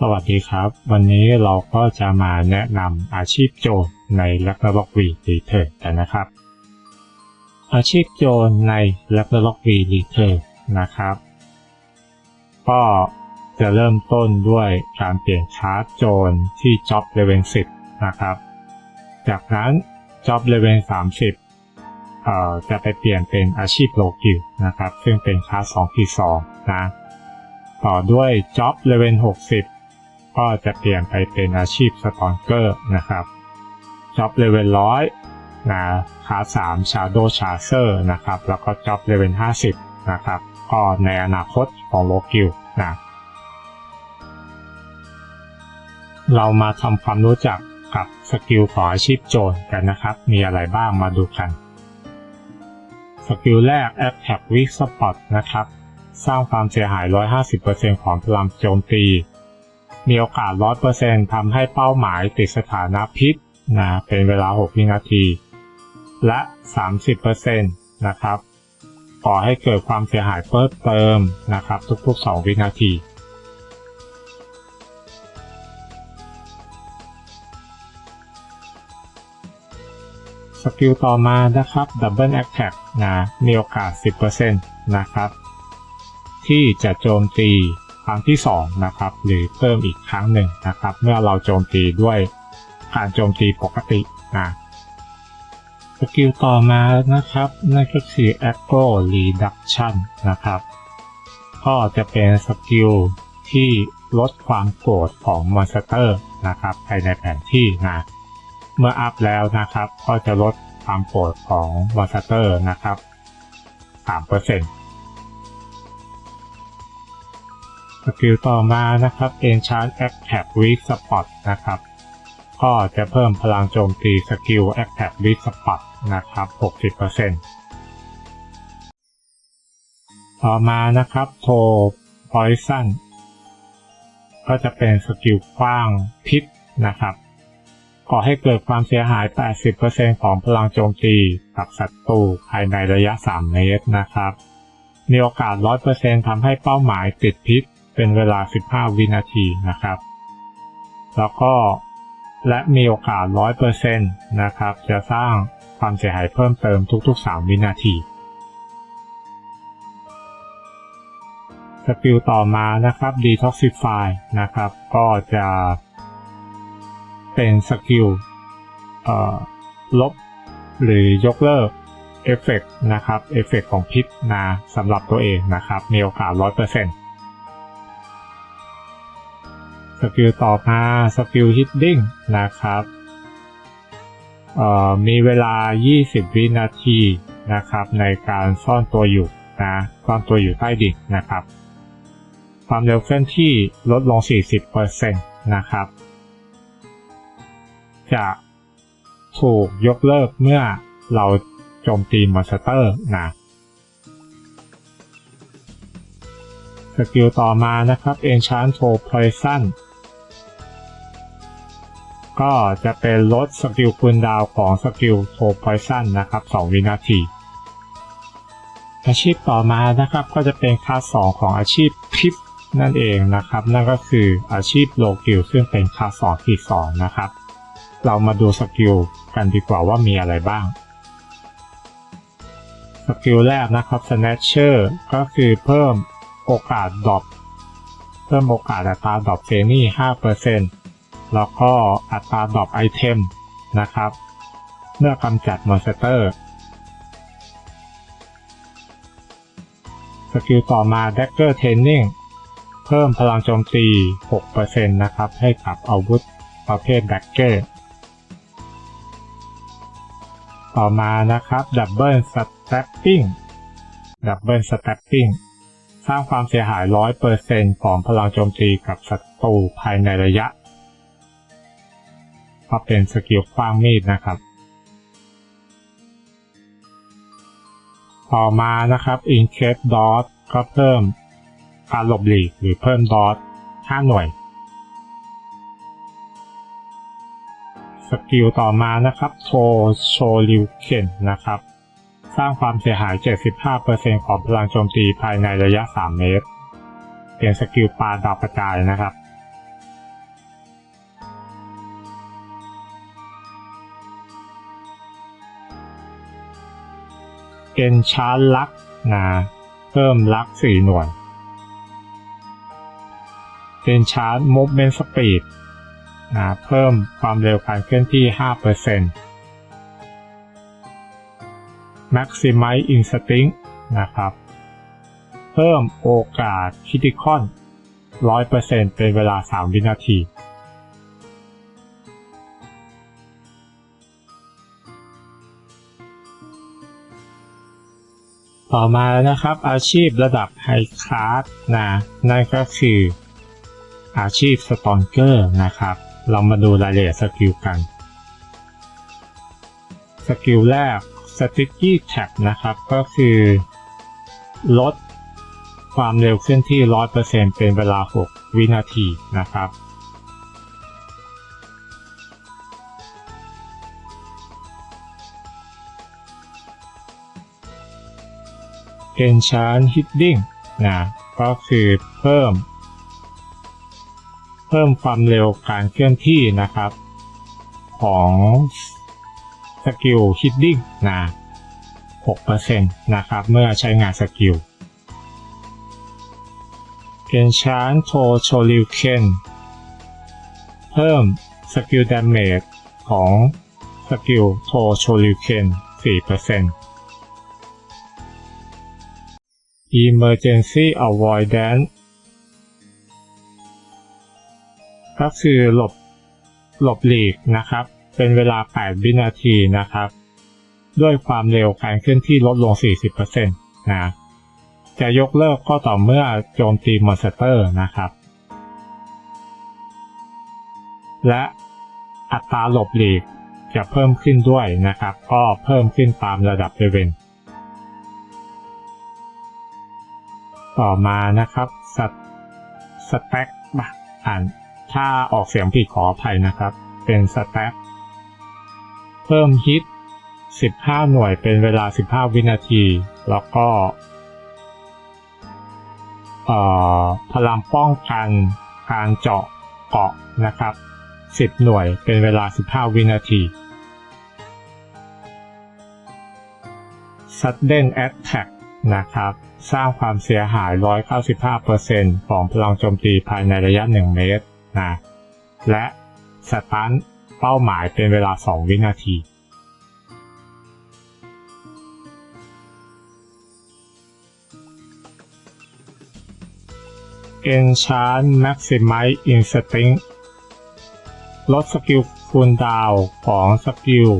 สวัสดีครับ วันนี้เราก็จะมาแนะนำอาชีพโจรใน r a g n a r o k V Return กันนะครับ อาชีพโจรใน r a g n a r o k V Return นะครับ ก็จะเริ่มต้นด้วยการเปลี่ยนคลาสโจรที่ Job Level 10 นะครับ จากนั้น Job Level 30เอ่อจะไปเปลี่ยนเป็นอาชีพโลกิลนะครับ ซึ่งเป็นคาส2ที่2นะ ต่อด้วย Job Level 60 ก็จะเปลี่ยนไปเป็นอาชีพสตอนเกอร์นะครับ Job Level 100นะคลาส3 Shadow Chaser นะครับ แล้วก็ Job Level 50นะครับ ก็ในอนาคตของโลกิลนะเรามาทำความรู้จักกับสกิลของอาชีพโจรกันนะครับ มีอะไรบ้างมาดูกัน สกิลแรก Attack Weak Spot นะครับ สร้างความเสียหาย 150%ของพลังโจมตี มีโอกาส100%ทำให้เป้าหมายติดสถานะพิษนะเป็นเวลา 6 วินาที และ 30%นะครับก่อให้เกิดความเสียหายเพิ่มเติมนะครับ ทุก ๆ 2 วินาที สกิลต่อมานะครับ Double Attack นะมีโอกาส 10%นะครับ ที่จะโจมตี ครั้งที่2นะครับหรือเพิ่มอีกครั้งหนึ่งนะครับ เมื่อเราโจมตีด้วยการโจมตีปกตินะสกิลต่อมานะครับนั่นก็คือ Aggro Reduction นะครับ ก็จะเป็นสกิลที่ลดความโกรธของมอนสเตอร์นะครับภายในแผนที่นะเมื่ออัพแล้วนะครับ ก็จะลดความโกรธของมอนสเตอร์นะครับ3% สกิลต่อมานะครับ Enchant Attack Weak Spot นะครับ ก็จะเพิ่มพลังโจมตีสกิล Attack Weak Spot นะครับ 60%ต่อมานะครับโท Poison ก็จะเป็นสกิลคว้างพิษนะครับก่อให้เกิดความเสียหาย 80%ของพลังโจมตีกับศัตรูภายในระยะ 3 เมตรนะครับ มีโอกาส 100%ทำให้เป้าหมายติดพิษ เป็นเวลา 15 วินาทีนะครับ แล้วก็และมีโอกาส 100%นะครับ จะสร้างความเสียหายเพิ่มเติมทุก ๆ 3 วินาทีสกิลต่อมานะครับ Detoxify นะครับ ก็จะเป็นสกิลลบหรือยกเลิกเอฟเฟกนะครับ เอฟเฟกของพิษนะสำหรับตัวเองนะครับ มีโอกาส 100% กิลต่อมาสกิลฮิตดิ้งนะครับมีเวลา 20 วินาทีนะครับในการซ่อนตัวอยู่นะซ่อนตัวอยู่ใต้ดินนะครับ ความเร็วเคลื่อนที่ลดลง 40%นะครับ จะถูกยกเลิกเมื่อเราโจมตีมอนสเตอร์นะสกิลต่อมานะครับ Enchant to Poison ก็จะเป็นลดสกิลคูลดาวของสกิลโท Poison นะครับ 2 วินาที อาชีพต่อมานะครับก็จะเป็นคลาส2ของอาชีพพิษนั่นเองนะครับ นั่นก็คืออาชีพโลกิลซึ่งเป็นคลาส2ที่ 2 นะครับ เรามาดูสกิลกันดีกว่าว่ามีอะไรบ้างสกิลแรกนะครับ Snatcher ก็คือเพิ่มโอกาสดรอปเพิ่มโอกาสอัตราดรอปเฟนี่5% แล้วก็อัตราดรอปไอเทมนะครับ เมื่อกำจัดมอนสเตอร์สกิลต่อมา Dagger Training เพิ่มพลังโจมตี 6%นะครับ ให้กับอาวุธประเภท Dagger ต่อมานะครับ Double Stabbing Double Stabbing สร้างความเสียหาย 100%ของพลังโจมตีกับศัตรูภายในระยะ ก็เป็นสกิลคว้างมีดนะครับ ต่อมานะครับ Increase Dot ก็เพิ่มการหลบหลีกหรือเพิ่มดอท5หน่วย สกิลต่อมานะครับโชโชลิวเคนนะครับ สร้างความเสียหาย 75%ของพลังโจมตีภายในระยะ 3 เมตร เป็นสกิลปาดาวกระจายนะครับ เอนชาร์ลักนะเพิ่มลักสี่หน่วยเอนชาร์มูฟเมนต์สปีดนะเพิ่มความเร็วการเคลื่อนที่ 5% Maximize Instinct นะครับ เพิ่มโอกาสคิติคอน 100%เป็นเวลา 3 วินาที ต่อมานะครับอาชีพระดับไฮคลาสนะนั่นก็คืออาชีพสตอนเกอร์นะครับ เรามาดูรายละเอียดสกิลกัน สกิลแรก Sticky Tap นะครับก็คือ ลดความเร็วเคลื่อนที่ 100%เป็นเวลา 6 วินาทีนะครับ Enchant Hitting นะก็คือเพิ่ม เพิ่มความเร็วการเคลื่อนที่นะครับ ของสกิล Hitting นะ6%นะครับ เมื่อใช้งานสกิล Enchant t o c h o r i u k e n เพิ่มสกิล Damage ของสกิล t o c h o r i u k e Emergency Avoidance ก็คือหลบหลบหลีกนะครับ เป็นเวลา 8 วินาทีนะครับ ด้วยความเร็วการเคลื่อนที่ลดลง 40%นะจะยกเลิกก็ต่อเมื่อโจมตีมอนสเตอร์นะครับ และอัตราหลบหลีกจะเพิ่มขึ้นด้วยนะครับ ก็เพิ่มขึ้นตามระดับเลเวล ต่อมานะครับสสแต็กอ่านถ้าออกเสียงผิดขออภัยนะครับ เป็นสแต็กเพิ่มฮิต 15 หน่วยเป็นเวลา 15 วินาที แล้วก็พลังป้องกันการเจาะเกาะนะครับ 10 หน่วยเป็นเวลา 15 วินาที Sudden Attack นะครับ สร้างความเสียหาย 195%ของพลังโจมตีภายในระยะ 1 เมตรนะและสตันเป้าหมายเป็นเวลา 2 วินาที Enchant Maximize Instinct ลดสกิลคูลดาวของสกิล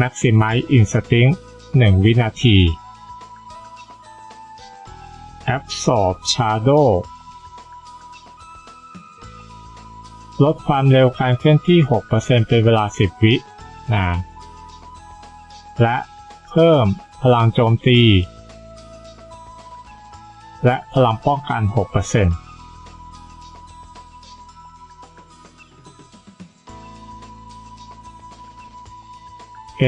Maximize Instinct 1วินาที Absorb Shadow ลดความเร็วการเคลื่อนที่ 6%เป็นเวลา 10 วินะและเพิ่มพลังโจมตี และพลังป้องกัน6%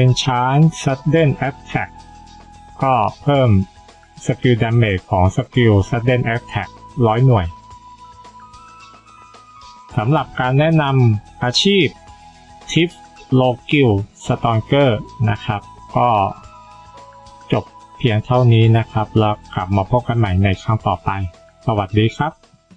Enchant Sudden Attack ก็เพิ่ม สกิลดาเมจของสกิล Sudden Attack 100 หน่วยสำหรับการแนะนำอาชีพทิฟโลกิลสตอนเกอร์นะครับ ก็จบเพียงเท่านี้นะครับ แล้วกลับมาพบกันใหม่ในครั้งต่อไป สวัสดีครับ